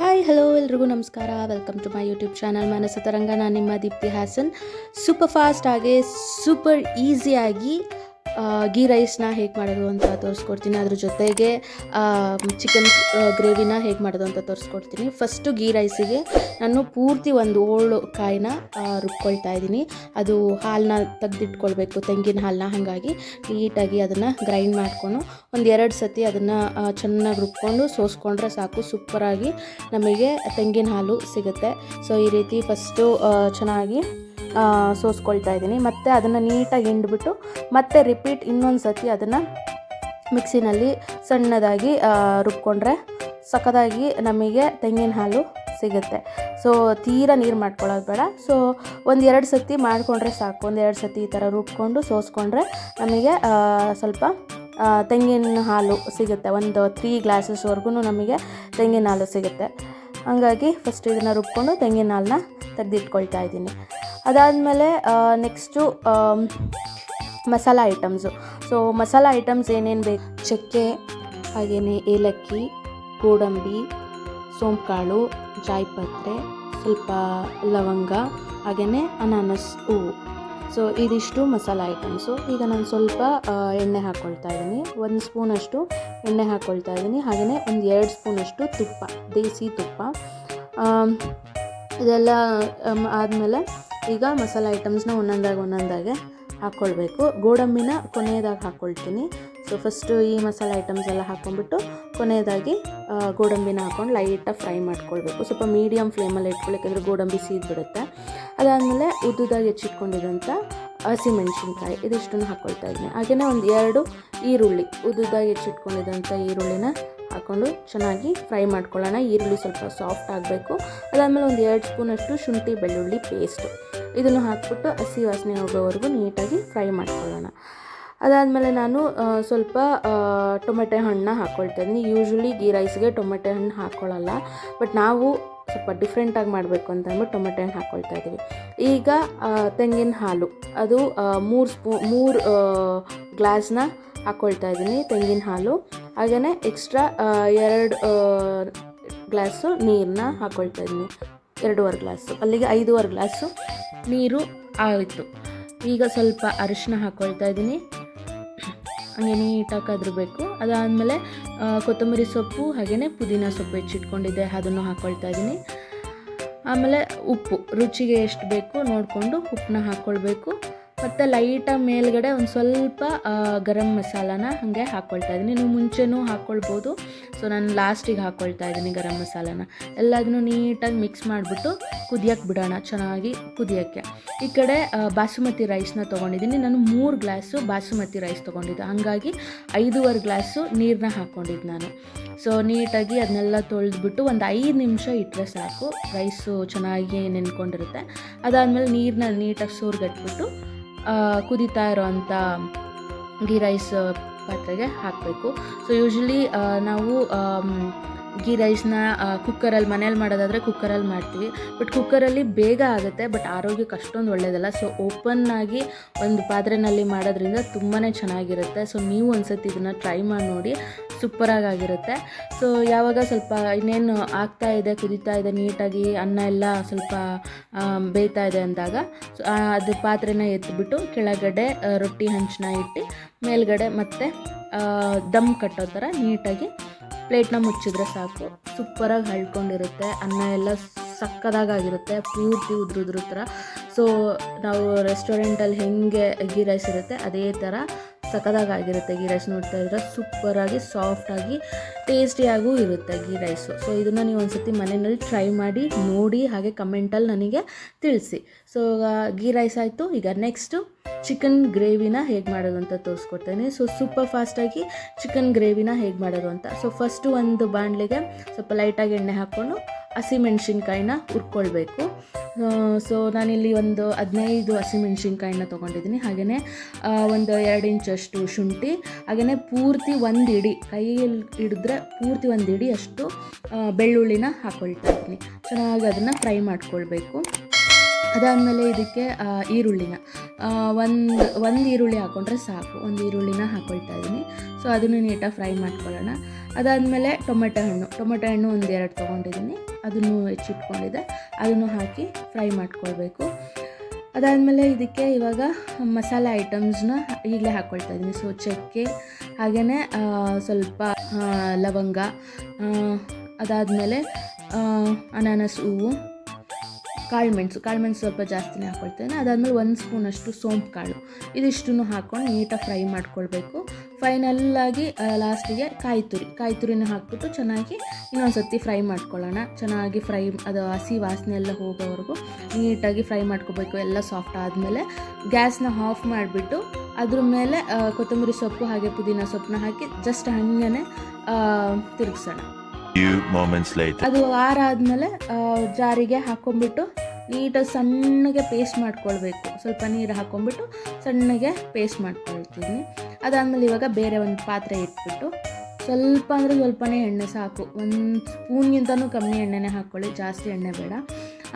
Hi hello ಎಲ್ರಿಗೂ ನಮಸ್ಕಾರ. Welcome to my YouTube channel ಮನಸ್ಸು ತರಂಗ ನಾನು ನಿಮ್ಮ ದೀಪ್ತಿ ಹಾಸನ್. ಸೂಪರ್ ಫಾಸ್ಟ್ ಆಗಿ ಸೂಪರ್ ಈಸಿಯಾಗಿ ಗೀ ರೈಸ್ನ ಹೇಗೆ ಮಾಡೋದು ಅಂತ ತೋರಿಸ್ಕೊಡ್ತೀನಿ. ಅದ್ರ ಜೊತೆಗೆ ಚಿಕನ್ ಗ್ರೇವಿನ ಹೇಗೆ ಮಾಡೋದು ಅಂತ ತೋರಿಸ್ಕೊಡ್ತೀನಿ. ಫಸ್ಟು ಗೀ ರೈಸಿಗೆ ನಾನು ಪೂರ್ತಿ ಒಂದು ಓಳು ಕಾಯಿನ ರುಬ್ಕೊಳ್ತಾ ಇದ್ದೀನಿ. ಅದು ಹಾಲನ್ನ ತೆಗೆದಿಟ್ಕೊಳ್ಬೇಕು, ತೆಂಗಿನ ಹಾಲನ್ನ ಹಾಗಾಗಿ. ನೀಟಾಗಿ ಅದನ್ನು ಗ್ರೈಂಡ್ ಮಾಡಿಕೊಂಡು ಒಂದು ಎರಡು ಸತಿ ಅದನ್ನು ಚೆನ್ನಾಗಿ ರುಬ್ಕೊಂಡು ಸೋಸ್ಕೊಂಡ್ರೆ ಸಾಕು ಸೂಪರಾಗಿ ನಮಗೆ ತೆಂಗಿನ ಹಾಲು ಸಿಗುತ್ತೆ. ಸೊ ಈ ರೀತಿ ಫಸ್ಟು ಚೆನ್ನಾಗಿ ಸೋಸ್ಕೊಳ್ತಾ ಇದ್ದೀನಿ. ಮತ್ತು ಅದನ್ನು ನೀಟಾಗಿ ಹಿಂಡ್ಬಿಟ್ಟು ಮತ್ತೆ ರಿಪೀಟ್ ಇನ್ನೊಂದು ಸತಿ ಅದನ್ನು ಮಿಕ್ಸಿನಲ್ಲಿ ಸಣ್ಣದಾಗಿ ರುಬ್ಕೊಂಡ್ರೆ ಸಖತ್ತಾಗಿ ನಮಗೆ ತೆಂಗಿನ ಹಾಲು ಸಿಗುತ್ತೆ. ಸೊ ತೀರಾ ನೀರು ಮಾಡ್ಕೊಳ್ಳೋದು ಬೇಡ. ಸೊ ಒಂದು ಎರಡು ಸತಿ ಮಾಡಿಕೊಂಡ್ರೆ ಸಾಕು. ಒಂದು ಎರಡು ಸತಿ ಈ ಥರ ರುಬ್ಕೊಂಡು ಸೋಸ್ಕೊಂಡ್ರೆ ನಮಗೆ ಸ್ವಲ್ಪ ತೆಂಗಿನ ಹಾಲು ಸಿಗುತ್ತೆ. ಒಂದು ತ್ರೀ ಗ್ಲಾಸಸ್ವರೆಗೂ ನಮಗೆ ತೆಂಗಿನ ಹಾಲು ಸಿಗುತ್ತೆ. ಹಾಗಾಗಿ ಫಸ್ಟ್ ಇದನ್ನು ರುಬ್ಕೊಂಡು ತೆಂಗಿನ ಹಾಲನ್ನ ತೆಗೆದಿಟ್ಕೊಳ್ತಾ ಇದ್ದೀನಿ. ಅದಾದಮೇಲೆ next masala items so masala items ಏನೇನು ಬೇಕು? ಚಕ್ಕೆ ಹಾಗೆಯೇ ಏಲಕ್ಕಿ, ಗೋಡಂಬಿ ಸೋಂಕಾಳು ಜಾಯಿಪತ್ರೆ, ಸ್ವಲ್ಪ ಲವಂಗ ಹಾಗೆಯೇ ಅನಾನಸ್ ಹೂವು ಸೊ ಇದಿಷ್ಟು ಮಸಾಲ ಐಟಮ್ಸು ಈಗ ನಾನು ಸ್ವಲ್ಪ ಎಣ್ಣೆ ಹಾಕ್ಕೊಳ್ತಾ ಇದ್ದೀನಿ. ಒಂದು ಸ್ಪೂನಷ್ಟು ಎಣ್ಣೆ ಹಾಕ್ಕೊಳ್ತಾ ಇದ್ದೀನಿ. ಹಾಗೆಯೇ ಒಂದು ಎರಡು ಸ್ಪೂನಷ್ಟು ತುಪ್ಪ, ದೇಸಿ ತುಪ್ಪ. ಇದೆಲ್ಲ ಆದಮೇಲೆ ಈಗ ಮಸಾಲ ಐಟಮ್ಸ್ನ ಒಂದೊಂದಾಗಿ ಒಂದೊಂದಾಗೆ ಹಾಕ್ಕೊಳ್ಬೇಕು. ಗೋಡಂಬಿನ ಕೊನೆಯದಾಗಿ ಹಾಕ್ಕೊಳ್ತೀನಿ. ಸೊ ಫಸ್ಟು ಈ ಮಸಾಲೆ ಐಟಮ್ಸ್ ಎಲ್ಲ ಹಾಕ್ಕೊಂಡ್ಬಿಟ್ಟು ಕೊನೆಯದಾಗಿ ಗೋಡಂಬಿನ ಹಾಕ್ಕೊಂಡು ಲೈಟಾಗಿ ಫ್ರೈ ಮಾಡ್ಕೊಳ್ಬೇಕು. ಸ್ವಲ್ಪ ಮೀಡಿಯಮ್ ಫ್ಲೇಮಲ್ಲಿ ಇಟ್ಕೊಳ್ಳಿ ಯಾಕಂದರೆ ಗೋಡಂಬಿ ಸೀದ್ಬಿಡುತ್ತೆ. ಅದಾದಮೇಲೆ ಉದ್ದುದಾಗಿ ಹೆಚ್ಚಿಟ್ಕೊಂಡಿರೋಂಥ ಹಸಿಮೆಣ್ಸಿನ್ಕಾಯಿ ಇದಿಷ್ಟನ್ನು ಹಾಕ್ಕೊಳ್ತಾ ಇದ್ದೀನಿ. ಹಾಗೆಯೇ ಒಂದು ಎರಡು ಈರುಳ್ಳಿ, ಉದ್ದುದಾಗಿ ಹೆಚ್ಚಿಟ್ಕೊಂಡಿರೋಂಥ ಈರುಳ್ಳಿನ ಹಾಕ್ಕೊಂಡು ಚೆನ್ನಾಗಿ ಫ್ರೈ ಮಾಡ್ಕೊಳ್ಳೋಣ. ಈರುಳ್ಳಿ ಸ್ವಲ್ಪ ಸಾಫ್ಟ್ ಆಗಬೇಕು. ಅದಾದಮೇಲೆ ಒಂದು ಎರಡು ಸ್ಪೂನಷ್ಟು ಶುಂಠಿ ಬೆಳ್ಳುಳ್ಳಿ ಪೇಸ್ಟ್. ಇದನ್ನು ಹಾಕ್ಬಿಟ್ಟು ಹಸಿ ವಾಸನೆ ಹೋಗೋವರೆಗೂ ನೀಟಾಗಿ ಫ್ರೈ ಮಾಡ್ಕೊಳ್ಳೋಣ. ಅದಾದಮೇಲೆ ನಾನು ಸ್ವಲ್ಪ ಟೊಮೆಟೊ ಹಣ್ಣನ್ನ ಹಾಕ್ಕೊಳ್ತಾ ಇದ್ದೀನಿ. ಯೂಶ್ವಲಿ ಗೀ ರೈಸ್ಗೆ ಟೊಮೆಟೊ ಹಣ್ಣು ಹಾಕ್ಕೊಳ್ಳಲ್ಲ ಬಟ್ ನಾವು ಸ್ವಲ್ಪ ಡಿಫ್ರೆಂಟಾಗಿ ಮಾಡಬೇಕು ಅಂತ ಅಂದ್ಬಿಟ್ಟು ಟೊಮೆಟೊ ಹಣ್ಣು ಹಾಕ್ಕೊಳ್ತಾ ಇದ್ದೀವಿ. ಈಗ ತೆಂಗಿನ ಹಾಲು. ಅದು ಮೂರು ಸ್ಪೂ, ಮೂರು ಗ್ಲಾಸ್ನ ಹಾಕ್ಕೊಳ್ತಾ ಇದ್ದೀನಿ ತೆಂಗಿನ ಹಾಲು. ಹಾಗೆಯೇ ಎಕ್ಸ್ಟ್ರಾ ಎರಡು ಗ್ಲಾಸು ನೀರನ್ನ ಹಾಕ್ಕೊಳ್ತಾ ಇದ್ದೀನಿ ಎರಡೂವರೆ ಗ್ಲಾಸು ಅಲ್ಲಿಗೆ ಐದೂವರೆ ಗ್ಲಾಸು ನೀರು ಆಯಿತು. ಈಗ ಸ್ವಲ್ಪ ಅರಿಶಿನ ಹಾಕ್ಕೊಳ್ತಾ ಇದ್ದೀನಿ. ಹಂಗೆ ನೀಟಾಗಿ ಕದ್ರಬೇಕು ಅದಾದಮೇಲೆ ಕೊತ್ತಂಬರಿ ಸೊಪ್ಪು ಹಾಗೆಯೇ ಪುದೀನ ಸೊಪ್ಪು ಹೆಚ್ಚಿಟ್ಕೊಂಡಿದ್ದೆ, ಅದನ್ನು ಹಾಕ್ಕೊಳ್ತಾ ಇದ್ದೀನಿ. ಆಮೇಲೆ ಉಪ್ಪು. ರುಚಿಗೆ ಎಷ್ಟು ಬೇಕು ನೋಡಿಕೊಂಡು ಉಪ್ಪನ್ನ ಹಾಕ್ಕೊಳ್ಬೇಕು ಮತ್ತು ಲೈಟಾಗಿ ಮೇಲ್ಗಡೆ ಒಂದು ಸ್ವಲ್ಪ ಗರಂ ಮಸಾಲಾನ ಹಾಗೆ ಹಾಕ್ಕೊಳ್ತಾ ಇದ್ದೀನಿ. ನೀವು ಮುಂಚೆನೂ ಹಾಕ್ಕೊಳ್ಬೋದು ಸೊ ನಾನು ಲಾಸ್ಟಿಗೆ ಹಾಕ್ಕೊಳ್ತಾ ಇದ್ದೀನಿ ಗರಂ ಮಸಾಲಾನ. ಎಲ್ಲದನ್ನು ನೀಟಾಗಿ ಮಿಕ್ಸ್ ಮಾಡಿಬಿಟ್ಟು ಕುದಿಯೋಕ್ಕೆ ಬಿಡೋಣ, ಚೆನ್ನಾಗಿ ಕುದಿಯೋಕ್ಕೆ. ಈ ಕಡೆ ಬಾಸುಮತಿ ರೈಸ್ನ ತೊಗೊಂಡಿದ್ದೀನಿ. ನಾನು ಮೂರು ಗ್ಲಾಸು ಬಾಸುಮತಿ ರೈಸ್ ತೊಗೊಂಡಿದ್ದೆ. ಹಾಗಾಗಿ ಐದೂವರೆ ಗ್ಲಾಸು ನೀರನ್ನ ಹಾಕ್ಕೊಂಡಿದ್ದು ನಾನು. ಸೊ ನೀಟಾಗಿ ಅದನ್ನೆಲ್ಲ ತೊಳೆದ್ಬಿಟ್ಟು ಒಂದು ಐದು ನಿಮಿಷ ಇಟ್ಟರೆ ಸಾಕು. ರೈಸು ಚೆನ್ನಾಗಿ ನೆನ್ಕೊಂಡಿರುತ್ತೆ. ಅದಾದಮೇಲೆ ನೀರನ್ನ ನೀಟಾಗಿ ಸೋರ್ಗಟ್ಬಿಟ್ಟು ಕುದೀತಾ ಇರೋವಂಥ ಗೀ ರೈಸ್ ಪಾತ್ರೆಗೆ ಹಾಕಬೇಕು. ಸೊ ಯೂಶ್ವಲಿ ನಾವು ಗೀ ರೈಸ್ನ ಕುಕ್ಕರಲ್ಲಿ ಮನೇಲಿ ಮಾಡೋದಾದರೆ ಕುಕ್ಕರಲ್ಲಿ ಮಾಡ್ತೀವಿ. ಬಟ್ ಕುಕ್ಕರಲ್ಲಿ ಬೇಗ ಆಗುತ್ತೆ ಬಟ್ ಆರೋಗ್ಯಕ್ಕೆ ಅಷ್ಟೊಂದು ಒಳ್ಳೆಯದಲ್ಲ ಸೊ ಓಪನ್ ಆಗಿ ಒಂದು ಪಾತ್ರೆನಲ್ಲಿ ಮಾಡೋದ್ರಿಂದ ತುಂಬಾ ಚೆನ್ನಾಗಿರುತ್ತೆ. ಸೊ ನೀವು ಒಂದ್ಸತಿ ಇದನ್ನು ಟ್ರೈ ಮಾಡಿ ನೋಡಿ. ಸೂಪರಾಗಿ ಆಗಿರುತ್ತೆ ಸೊ ಯಾವಾಗ ಸ್ವಲ್ಪ ಇನ್ನೇನು ಆಗ್ತಾ ಇದೆ, ಕುದೀತಾ ಇದೆ, ನೀಟಾಗಿ ಅನ್ನ ಎಲ್ಲ ಸ್ವಲ್ಪ ಬೇಯ್ತಾ ಇದೆ ಅಂದಾಗ ಅದು ಪಾತ್ರೆನ ಎತ್ತಿಬಿಟ್ಟು ಕೆಳಗಡೆ ರೊಟ್ಟಿ ಹಂಚನ ಇಟ್ಟು, ಮೇಲ್ಗಡೆ ಮತ್ತೆ ದಮ್ ಕಟ್ಟೋ ಥರ ನೀಟಾಗಿ ಪ್ಲೇಟ್ನ ಮುಚ್ಚಿದ್ರೆ ಸಾಕು. ಸೂಪರಾಗಿ ಹಳ್ಕೊಂಡಿರುತ್ತೆ ಅನ್ನ ಎಲ್ಲ ಸಕ್ಕದಾಗಿರುತ್ತೆ ಪೂರ್ತಿ ಉದ್ರುದ್ರ ಉದ್ರ ಥರ ಸೊ ನಾವು ರೆಸ್ಟೋರೆಂಟಲ್ಲಿ ಹೆಂಗೆ ಗೀ ರೈಸ್ ಇರುತ್ತೆ ಅದೇ ಥರ ಸಕ್ಕದಾಗಿರುತ್ತೆ ಗೀ ರೈಸ್ ನೋಡ್ತಾ ಇದ್ರೆ. ಸೂಪರಾಗಿ, ಸಾಫ್ಟಾಗಿ, ಟೇಸ್ಟಿಯಾಗೂ ಇರುತ್ತೆ ಗೀ ರೈಸು ಸೊ ಇದನ್ನು ನೀವು ಒಂದ್ಸತಿ ಮನೆಯಲ್ಲಿ ಟ್ರೈ ಮಾಡಿ, ನೋಡಿ, ಹಾಗೆ ಕಮೆಂಟಲ್ಲಿ ನನಗೆ ತಿಳಿಸಿ. ಸೊ ಗೀ ರೈಸ್ ಆಯಿತು. ಈಗ ನೆಕ್ಸ್ಟು ಚಿಕನ್ ಗ್ರೇವಿನ ಹೇಗೆ ಮಾಡೋದು ಅಂತ ತೋರಿಸ್ಕೊಡ್ತೇನೆ. ಸೊ ಸೂಪರ್ ಫಾಸ್ಟಾಗಿ ಚಿಕನ್ ಗ್ರೇವಿನ ಹೇಗೆ ಮಾಡೋದು ಅಂತ. ಸೊ ಫಸ್ಟು ಒಂದು ಬಾಣಲೆಗೆ ಸ್ವಲ್ಪ ಲೈಟಾಗಿ ಎಣ್ಣೆ ಹಾಕ್ಕೊಂಡು ಹಸಿಮೆಣ್ಸಿನ್ಕಾಯಿನ ಹುರ್ಕೊಳ್ಬೇಕು. ಸೊ ನಾನಿಲ್ಲಿ ಒಂದು ಹದಿನೈದು ಹಸಿಮೆಣ್ಸಿನ್ಕಾಯಿನ ತೊಗೊಂಡಿದ್ದೀನಿ. ಹಾಗೆಯೇ ಒಂದು ಎರಡು ಇಂಚಷ್ಟು ಶುಂಠಿ ಹಾಗೆಯೇ ಪೂರ್ತಿ ಒಂದು ಇಡಿ, ಕೈಯಲ್ಲಿ ಹಿಡಿದ್ರೆ ಪೂರ್ತಿ ಒಂದು ಇಡಿ ಅಷ್ಟು ಬೆಳ್ಳುಳ್ಳಿನ ಹಾಕ್ಕೊಳ್ತಾ ಇದ್ದೀನಿ. ಚೆನ್ನಾಗಿ ಅದನ್ನು ಫ್ರೈ ಮಾಡ್ಕೊಳ್ಬೇಕು. ಅದಾದಮೇಲೆ ಇದಕ್ಕೆ ಈರುಳ್ಳಿನ ಒಂದು ಒಂದು ಈರುಳ್ಳಿ ಹಾಕ್ಕೊಂಡ್ರೆ ಸಾಕು. ಒಂದು ಈರುಳ್ಳಿನ ಹಾಕ್ಕೊಳ್ತಾ ಇದ್ದೀನಿ. ಸೊ ಅದನ್ನು ನೀಟಾಗಿ ಫ್ರೈ ಮಾಡ್ಕೊಳ್ಳೋಣ. ಅದಾದಮೇಲೆ ಟೊಮೆಟೊ ಹಣ್ಣು. ಟೊಮೆಟೊ ಹಣ್ಣು ಒಂದು ಎರಡು ತೊಗೊಂಡಿದ್ದೀನಿ. ಅದನ್ನು ಹೆಚ್ಚಿಟ್ಕೊಂಡಿದ್ದೆ ಅದನ್ನು ಹಾಕಿ ಫ್ರೈ ಮಾಡ್ಕೊಳ್ಬೇಕು. ಅದಾದಮೇಲೆ ಇದಕ್ಕೆ ಇವಾಗ ಮಸಾಲೆ ಐಟಮ್ಸ್ನ ಈಗಲೇ ಹಾಕ್ಕೊಳ್ತಾ ಇದ್ದೀನಿ. ಸೊ ಚಕ್ಕೆ ಹಾಗೆಯೇ ಸ್ವಲ್ಪ ಲವಂಗ ಅದಾದಮೇಲೆ ಅನಾನಸ್ ಹೂವು ಕಾಳುಮೆಣಸು ಕಾಳುಮೆಣಸು ಸ್ವಲ್ಪ ಜಾಸ್ತಿನೇ ಹಾಕ್ಕೊಳ್ತೇನೆ ಅದಾದಮೇಲೆ ಒಂದು ಸ್ಪೂನಷ್ಟು ಸೋಂಪು ಕಾಳು. ಇದಿಷ್ಟನ್ನು ಹಾಕ್ಕೊಂಡು ನೀಟಾಗಿ ಫ್ರೈ ಮಾಡ್ಕೊಳ್ಬೇಕು. ಫೈನಲ್ಲಾಗಿ ಲಾಸ್ಟಿಗೆ ಕಾಯಿ ತುರಿ ಕಾಯಿ ತುರಿನ ಹಾಕ್ಬಿಟ್ಟು ಚೆನ್ನಾಗಿ ಇನ್ನೊಂದು ಸರ್ತಿ ಫ್ರೈ ಮಾಡ್ಕೊಳ್ಳೋಣ. ಚೆನ್ನಾಗಿ ಫ್ರೈ ಅದು ಹಸಿ ವಾಸನೆ ಎಲ್ಲ ಹೋಗೋವರೆಗೂ ನೀಟಾಗಿ ಫ್ರೈ ಮಾಡ್ಕೋಬೇಕು. ಎಲ್ಲ ಸಾಫ್ಟ್ ಆದಮೇಲೆ ಗ್ಯಾಸ್ನ ಆಫ್ ಮಾಡಿಬಿಟ್ಟು ಅದ್ರ ಮೇಲೆ ಕೊತ್ತಂಬರಿ ಸೊಪ್ಪು ಹಾಗೆ ಪುದೀನ ಸೊಪ್ಪನ್ನ ಹಾಕಿ ಜಸ್ಟ್ ಹಂಗೆ ತಿರುಗಿಸೋಣ. ಅದು ಆರ ಆದಮೇಲೆ ಜಾರಿಗೆ ಹಾಕ್ಕೊಂಬಿಟ್ಟು ನೀಟಾಗಿ ಸಣ್ಣಗೆ ಪೇಸ್ಟ್ ಮಾಡ್ಕೊಳ್ಬೇಕು. ಸ್ವಲ್ಪ ನೀರು ಹಾಕ್ಕೊಂಬಿಟ್ಟು ಸಣ್ಣಗೆ ಪೇಸ್ಟ್ ಮಾಡ್ಕೊಳ್ತೀನಿ. ಅದಾದಮೇಲೆ ಇವಾಗ ಬೇರೆ ಒಂದು ಪಾತ್ರೆ ಇಟ್ಬಿಟ್ಟು ಸ್ವಲ್ಪ ಅಂದರೆ ಸ್ವಲ್ಪನೇ ಎಣ್ಣೆ ಸಾಕು. ಒಂದು ಸ್ಪೂನ್ಗಿಂತನೂ ಕಮ್ಮಿ ಎಣ್ಣೆನೇ ಹಾಕ್ಕೊಳ್ಳಿ ಜಾಸ್ತಿ ಎಣ್ಣೆ ಬೇಡ.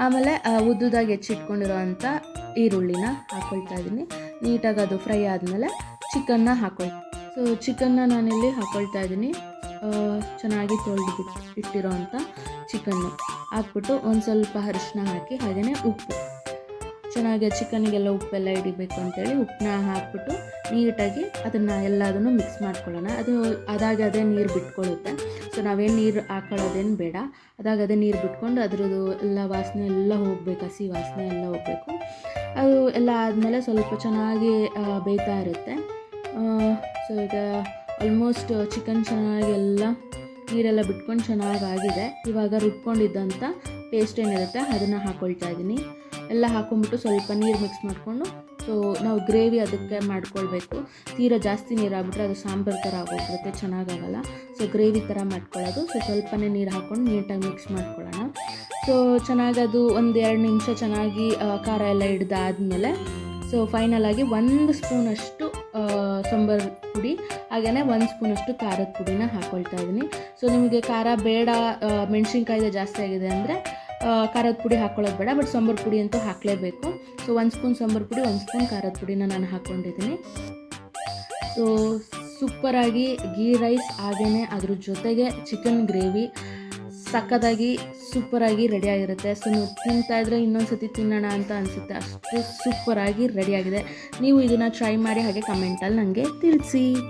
ಆಮೇಲೆ ಉದ್ದುದಾಗಿ ಹೆಚ್ಚಿಟ್ಕೊಂಡಿರೋ ಅಂಥ ಈರುಳ್ಳಿನ ಹಾಕ್ಕೊಳ್ತಾ ಇದ್ದೀನಿ ನೀಟಾಗಿ ಅದು ಫ್ರೈ ಆದಮೇಲೆ ಚಿಕನ್ನ ಹಾಕ್ಕೊಳ್ತೀನಿ ಸೊ ಚಿಕನ್ನ ನಾನಿಲ್ಲಿ ಹಾಕ್ಕೊಳ್ತಾ ಇದ್ದೀನಿ ಚೆನ್ನಾಗಿ ತೊಳೆದು ಇಟ್ಟಿರೋ ಅಂಥ ಚಿಕನ್ನು. ಹಾಕ್ಬಿಟ್ಟು ಒಂದು ಸ್ವಲ್ಪ ಅರಿಶಿನ ಹಾಕಿ ಹಾಗೆಯೇ ಉಪ್ಪು. ಚೆನ್ನಾಗಿ ಚಿಕನ್ಗೆಲ್ಲ ಉಪ್ಪೆಲ್ಲ ಹಿಡಿಬೇಕು ಅಂತೇಳಿ ಉಪ್ಪನ್ನ ಹಾಕ್ಬಿಟ್ಟು ನೀಟಾಗಿ ಅದನ್ನು ಎಲ್ಲದನ್ನು ಮಿಕ್ಸ್ ಮಾಡ್ಕೊಳ್ಳೋಣ. ಅದು ಅದಾಗ ಅದೇ ನೀರು ಬಿಟ್ಕೊಳ್ಳುತ್ತೆ. ಸೊ ನಾವೇನು ನೀರು ಹಾಕೊಳ್ಳೋದೇನು ಬೇಡ. ಅದಾಗ ಅದೇ ನೀರು ಬಿಟ್ಕೊಂಡು ಅದರದ್ದು ಎಲ್ಲ ವಾಸನೆ ಎಲ್ಲ ಹೋಗಬೇಕು, ಹಸಿ ವಾಸನೆ ಎಲ್ಲ ಹೋಗಬೇಕು. ಅದು ಎಲ್ಲ ಆದಮೇಲೆ ಸ್ವಲ್ಪ ಚೆನ್ನಾಗಿ ಬೇಯ್ತಾ ಇರುತ್ತೆ. ಸೊ ಈಗ ಆಲ್ಮೋಸ್ಟ್ ಚಿಕನ್ ಚೆನ್ನಾಗಿ ಎಲ್ಲ ನೀರೆಲ್ಲ ಬಿಟ್ಕೊಂಡು ಚೆನ್ನಾಗಾಗಿದೆ. ಇವಾಗ ರುಬ್ಕೊಂಡಿದ್ದಂಥ ಪೇಸ್ಟ್ ಏನಿರುತ್ತೆ ಅದನ್ನು ಹಾಕ್ಕೊಳ್ತಾ ಇದ್ದೀನಿ. ಎಲ್ಲ ಹಾಕೊಂಡ್ಬಿಟ್ಟು ಸ್ವಲ್ಪ ನೀರು ಮಿಕ್ಸ್ ಮಾಡಿಕೊಂಡು ಸೊ ನಾವು ಗ್ರೇವಿ ಅದಕ್ಕೆ ಮಾಡ್ಕೊಳ್ಬೇಕು. ತೀರಾ ಜಾಸ್ತಿ ನೀರು ಆಗ್ಬಿಟ್ರೆ ಅದು ಸಾಂಬಾರು ಥರ ಆಗೋಗ್ಬಿಡುತ್ತೆ, ಚೆನ್ನಾಗಾಗಲ್ಲ. ಸೊ ಗ್ರೇವಿ ಥರ ಮಾಡ್ಕೊಳ್ಳೋದು. ಸೊ ಸ್ವಲ್ಪನೇ ನೀರು ಹಾಕ್ಕೊಂಡು ನೀಟಾಗಿ ಮಿಕ್ಸ್ ಮಾಡ್ಕೊಳ್ಳೋಣ. ಸೊ ಚೆನ್ನಾಗಿ ಅದು ಒಂದು ಎರಡು ನಿಮಿಷ ಚೆನ್ನಾಗಿ ಖಾರ ಎಲ್ಲ ಹಿಡ್ದಾದ್ಮೇಲೆ ಸೊ ಫೈನಲಾಗಿ ಒಂದು ಸ್ಪೂನಷ್ಟು ಸಾಂಬಾರು ಪುಡಿ ಹಾಗೆಯೇ ಒಂದು ಸ್ಪೂನಷ್ಟು ಖಾರದ ಪುಡಿನ ಹಾಕ್ಕೊಳ್ತಾ ಇದ್ದೀನಿ. ಸೊ ನಿಮಗೆ ಖಾರ ಬೇಡ ಮೆಣಸಿನ್ಕಾಯಿದೆ ಜಾಸ್ತಿ ಆಗಿದೆ ಅಂದರೆ ಖಾರದ ಪುಡಿ ಹಾಕ್ಕೊಳ್ಳೋದು ಬೇಡ ಬಟ್ ಸಾಂಬಾರು ಪುಡಿ ಅಂತೂ ಹಾಕಲೇಬೇಕು. ಸೊ ಒಂದು ಸ್ಪೂನ್ ಸಾಂಬಾರು ಪುಡಿ ಒಂದು ಸ್ಪೂನ್ ಖಾರದ ಪುಡಿನ ನಾನು ಹಾಕ್ಕೊಂಡಿದ್ದೀನಿ. ಸೊ ಸೂಪರಾಗಿ ಗೀ ರೈಸ್ ಹಾಗೇ ಅದ್ರ ಜೊತೆಗೆ ಚಿಕನ್ ಗ್ರೇವಿ ಸಕ್ಕದಾಗಿ ಸೂಪರಾಗಿ ರೆಡಿಯಾಗಿರುತ್ತೆ ಸೊ ನೀವು ತಿಂತಾ ಇದ್ರೆ ಇನ್ನೊಂದು ಸತಿ ತಿನ್ನೋಣ ಅಂತ ಅನಿಸುತ್ತೆ. ಅಷ್ಟು ಸೂಪರಾಗಿ ರೆಡಿಯಾಗಿದೆ ನೀವು ಇದನ್ನು ಟ್ರೈ ಮಾಡಿ ಹಾಗೆ ಕಮೆಂಟಲ್ಲಿ ನನಗೆ ತಿಳಿಸಿ.